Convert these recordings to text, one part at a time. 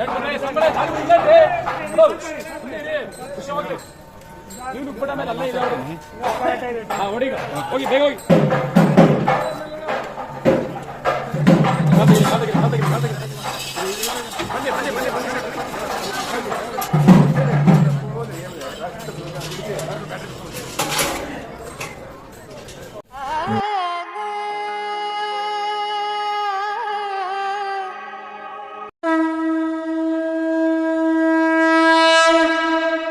ಸಂಬಳೆ ಸಂಬಳೆ ಚಾಲು ಇಲ್ಲದೆ ಖುಷಿಯಾಗಿ ನೀವು ಕೂಡ ಮೇಲೆ ಅಲ್ಲ ಇದೆ ಹಾ ಹೊಡಿಗ ಹೋಗಿ ಬೇಗ ಹೋಗಿ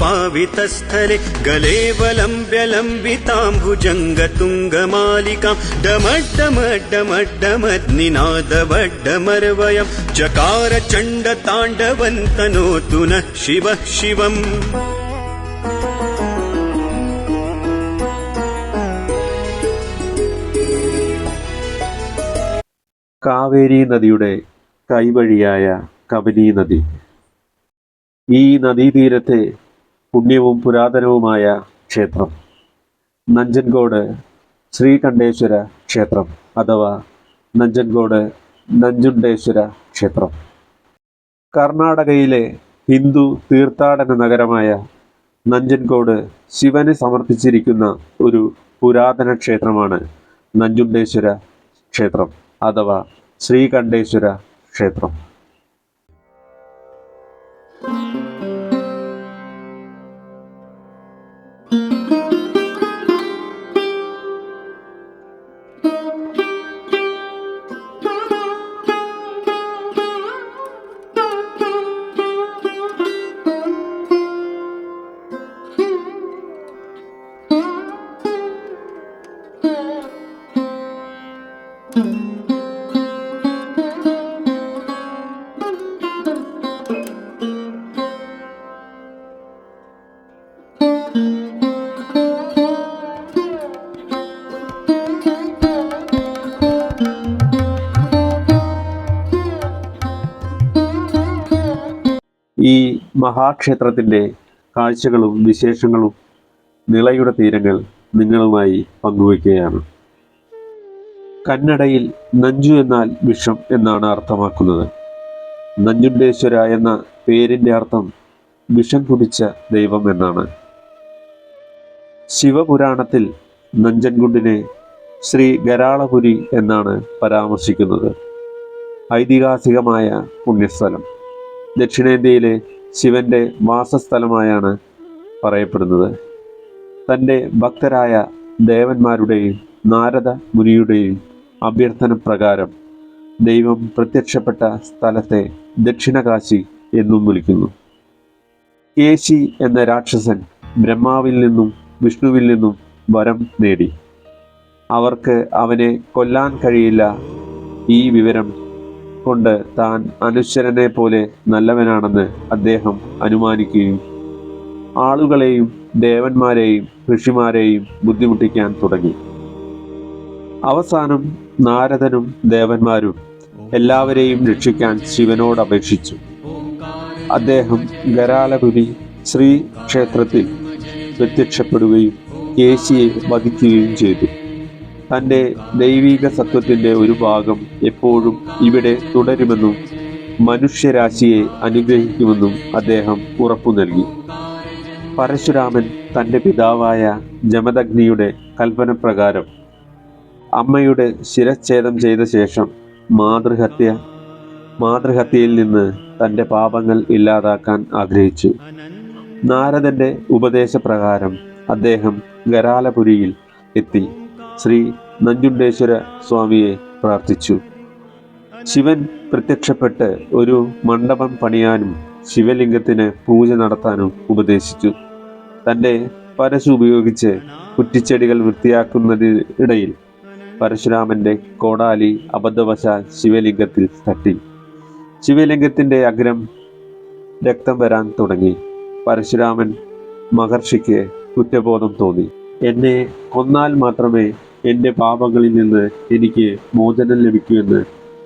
पावितस्थले गलेवलम्ब्यलम्बिताम्बुजङ्गतुङ्गमालिकां डमड्डमड्डमड्डमद्निनादवड्डमर्वयं चकार चण्डताण्डवन्तनोतु नः शिवः शिवम् കാവേരി നദിയുടെ കൈവഴിയായ കബനി നദി ഈ നദീതീരത്തെ പുണ്യവും പുരാതനവുമായ ക്ഷേത്രം. നഞ്ചൻകോട് ശ്രീകണ്ഠേശ്വര ക്ഷേത്രം അഥവാ നഞ്ചൻകോട് നഞ്ചുണ്ടേശ്വര ക്ഷേത്രം. കർണാടകയിലെ ഹിന്ദു തീർത്ഥാടന നഗരമായ നഞ്ചൻകോട് ശിവന് സമർപ്പിച്ചിരിക്കുന്ന ഒരു പുരാതന ക്ഷേത്രമാണ് നഞ്ചുണ്ടേശ്വര ക്ഷേത്രം അഥവാ ശ്രീകണ്ഠേശ്വര ക്ഷേത്രം. മഹാക്ഷേത്രത്തിന്റെ കാഴ്ചകളും വിശേഷങ്ങളും നിളയുടെ തീരങ്ങൾ നിങ്ങളുമായി പങ്കുവയ്ക്കുകയാണ്. കന്നഡയിൽ നഞ്ചു എന്നാൽ വിഷം എന്നാണ് അർത്ഥമാക്കുന്നത്. നഞ്ചുണ്ടേശ്വര എന്ന പേരിന്റെ അർത്ഥം വിഷം കുടിച്ച ദൈവം എന്നാണ്. ശിവപുരാണത്തിൽ നഞ്ചൻകുണ്ടിനെ ശ്രീ ഗരാളപുരി എന്നാണ് പരാമർശിക്കുന്നത്. ഐതിഹാസികമായ പുണ്യസ്ഥലം. ദക്ഷിണേന്ത്യയിലെ ശിവന്റെ വാസസ്ഥലമായാണ് പറയപ്പെടുന്നത്. തന്റെ ഭക്തരായ ദേവന്മാരുടെയും നാരദ മുനിയുടെയും അഭ്യർത്ഥന പ്രകാരം ദൈവം പ്രത്യക്ഷപ്പെട്ട സ്ഥലത്തെ ദക്ഷിണകാശി എന്നും വിളിക്കുന്നു. കേശി എന്ന രാക്ഷസൻ ബ്രഹ്മാവിൽ നിന്നും വിഷ്ണുവിൽ നിന്നും വരം നേടി. അവർക്ക് അവനെ കൊല്ലാൻ കഴിയില്ല ഈ വിവരം കൊണ്ട് താൻ അനുശ്വരനെ പോലെ നല്ലവനാണെന്ന് അദ്ദേഹം അനുമാനിക്കുകയും ആളുകളെയും ദേവന്മാരെയും ഋഷിമാരെയും ബുദ്ധിമുട്ടിക്കാൻ തുടങ്ങി. അവസാനം നാരദനും ദേവന്മാരും എല്ലാവരെയും രക്ഷിക്കാൻ ശിവനോട് അപേക്ഷിച്ചു അദ്ദേഹം ഗരാലപുരി ശ്രീ ക്ഷേത്രത്തിൽ പ്രത്യക്ഷപ്പെടുകയും കേശിയെ വധിക്കുകയും ചെയ്തു. തന്റെ ദൈവിക സത്വത്തിന്റെ ഒരു ഭാഗം എപ്പോഴും ഇവിടെ തുടരുമെന്നും മനുഷ്യരാശിയെ അനുഗ്രഹിക്കുമെന്നും അദ്ദേഹം ഉറപ്പു നൽകി. പരശുരാമൻ തന്റെ പിതാവായ ജമദഗ്നിയുടെ കൽപ്പനപ്രകാരം അമ്മയുടെ ശിരച്ഛേദം ചെയ്ത ശേഷം മാതൃഹത്യ മാതൃഹത്യയിൽ നിന്ന് തന്റെ പാപങ്ങൾ ഇല്ലാതാക്കാൻ ആഗ്രഹിച്ചു. നാരദന്റെ ഉപദേശപ്രകാരം അദ്ദേഹം ഗരാലപുരിയിൽ എത്തി. ശ്രീ നഞ്ചുണ്ടേശ്വര സ്വാമിയെ പ്രാർത്ഥിച്ചു. ശിവൻ പ്രത്യക്ഷപ്പെട്ട് ഒരു മണ്ഡപം പണിയാനും ശിവലിംഗത്തിന് പൂജ നടത്താനും ഉപദേശിച്ചു. തന്റെ പരശു ഉപയോഗിച്ച് കുറ്റിച്ചെടികൾ വൃത്തിയാക്കുന്നതിനിടയിൽ പരശുരാമന്റെ കോടാലി അബദ്ധവശാൽ ശിവലിംഗത്തിൽ തട്ടി. ശിവലിംഗത്തിന്റെ അഗ്രം രക്തം വരാൻ തുടങ്ങി. പരശുരാമൻ മഹർഷിക്ക് കുറ്റബോധം തോന്നി. എന്നെ കൊന്നാൽ മാത്രമേ എന്റെ പാപങ്ങളിൽ നിന്ന് എനിക്ക് മോചനം ലഭിക്കുമെന്ന്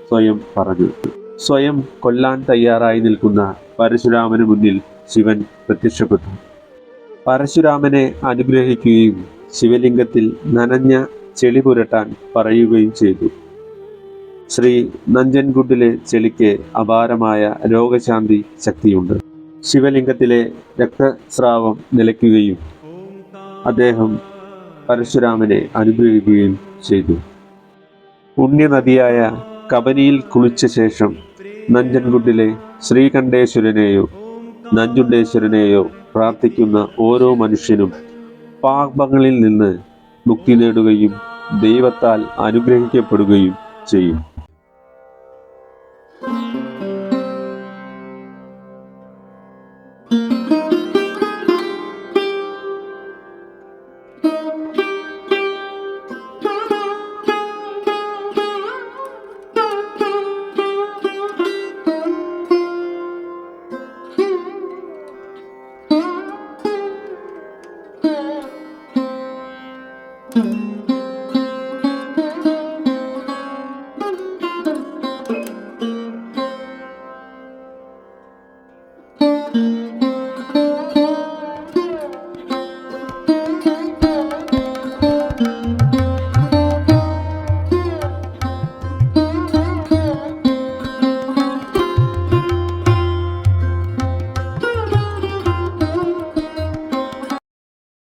സ്വയം പറഞ്ഞു. സ്വയം കൊല്ലാൻ തയ്യാറായി നിൽക്കുന്ന പരശുരാമന് മുന്നിൽ ശിവൻ പ്രത്യക്ഷപ്പെട്ടു. പരശുരാമനെ അനുഗ്രഹിക്കുകയും ശിവലിംഗത്തിൽ നനഞ്ഞ ചെളി പുരട്ടാൻ പറയുകയും ചെയ്തു. ശ്രീ നഞ്ചൻകുണ്ടിലെ ചെളിക്ക് അപാരമായ രോഗശാന്തി ശക്തിയുണ്ട്. ശിവലിംഗത്തിലെ രക്തസ്രാവം നിലയ്ക്കുകയും അദ്ദേഹം പരശുരാമനെ അനുഗ്രഹിക്കുകയും ചെയ്തു. പുണ്യനദിയായ കബനിയിൽ കുളിച്ച ശേഷം നഞ്ചൻകുട്ടിലെ ശ്രീകണ്ഠേശ്വരനെയോ നഞ്ചുണ്ടേശ്വരനെയോ പ്രാർത്ഥിക്കുന്ന ഓരോ മനുഷ്യനും പാപങ്ങളിൽ നിന്ന് മുക്തി നേടുകയും ദൈവത്താൽ അനുഗ്രഹിക്കപ്പെടുകയും ചെയ്യും.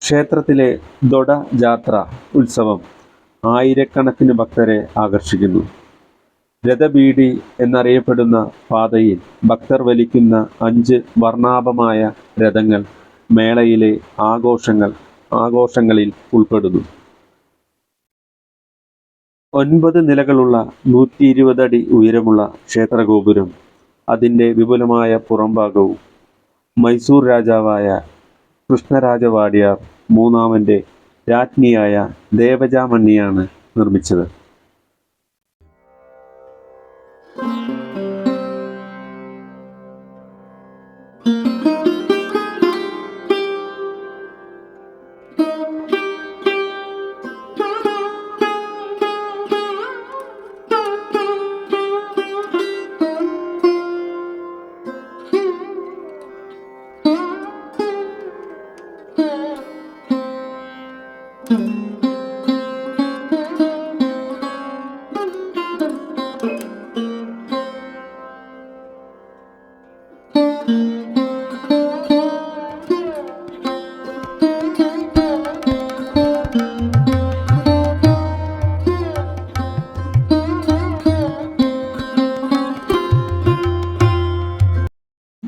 ക്ഷേത്രത്തിലെ ദൊഡ ജാത്ര ഉത്സവം ആയിരക്കണക്കിന് ഭക്തരെ ആകർഷിക്കുന്നു. രഥബീഡി എന്നറിയപ്പെടുന്ന പാതയിൽ ഭക്തർ വലിക്കുന്ന അഞ്ച് വർണാഭമായ രഥങ്ങൾ മേളയിലെ ആഘോഷങ്ങൾ ആഘോഷങ്ങളിൽ ഉൾപ്പെടുന്നു. ഒൻപത് നിലകളുള്ള നൂറ്റി ഇരുപത് അടി ഉയരമുള്ള ക്ഷേത്രഗോപുരം അതിന്റെ വിപുലമായ പുറംഭാഗവും മൈസൂർ രാജാവായ കൃഷ്ണരാജവാടിയാർ മൂന്നാമന്റെ രാജ്ഞിയായ ദേവജാമണ്ണിയാണ് നിർമ്മിച്ചത്.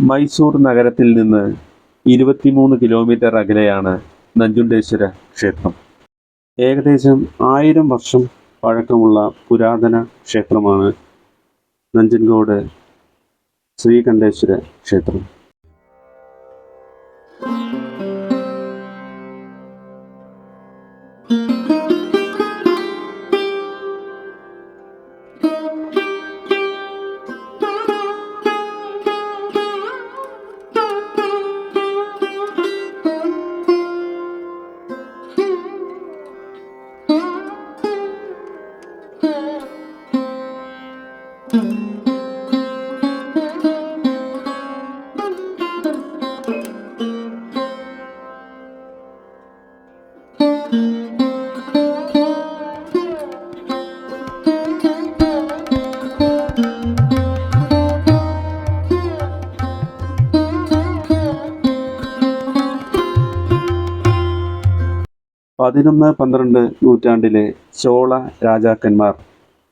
മൈസൂർ നഗരത്തിൽ നിന്ന് ഇരുപത്തിമൂന്ന് കിലോമീറ്റർ അകലെയാണ് നഞ്ചുണ്ടേശ്വര ക്ഷേത്രം. ഏകദേശം ആയിരം വർഷം പഴക്കമുള്ള പുരാതന ക്ഷേത്രമാണ് നഞ്ചൻകോട് ശ്രീകണ്ഠേശ്വര ക്ഷേത്രം. പതിനൊന്ന് പന്ത്രണ്ട് നൂറ്റാണ്ടിലെ ചോള രാജാക്കന്മാർ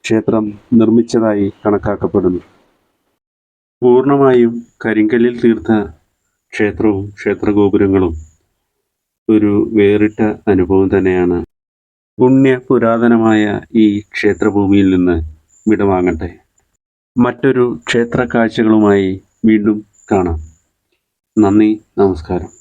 ക്ഷേത്രം നിർമ്മിച്ചതായി കണക്കാക്കപ്പെടുന്നു. പൂർണമായും കരിങ്കല്ലിൽ തീർത്ത ക്ഷേത്രവും ക്ഷേത്രഗോപുരങ്ങളും ഒരു വേറിട്ട അനുഭവം തന്നെയാണ്. പുണ്യ പുരാതനമായ ഈ ക്ഷേത്രഭൂമിയിൽ നിന്ന് വിടവാങ്ങട്ടെ. മറ്റൊരു ക്ഷേത്ര കാഴ്ചകളുമായി വീണ്ടും കാണാം. നന്ദി നമസ്കാരം.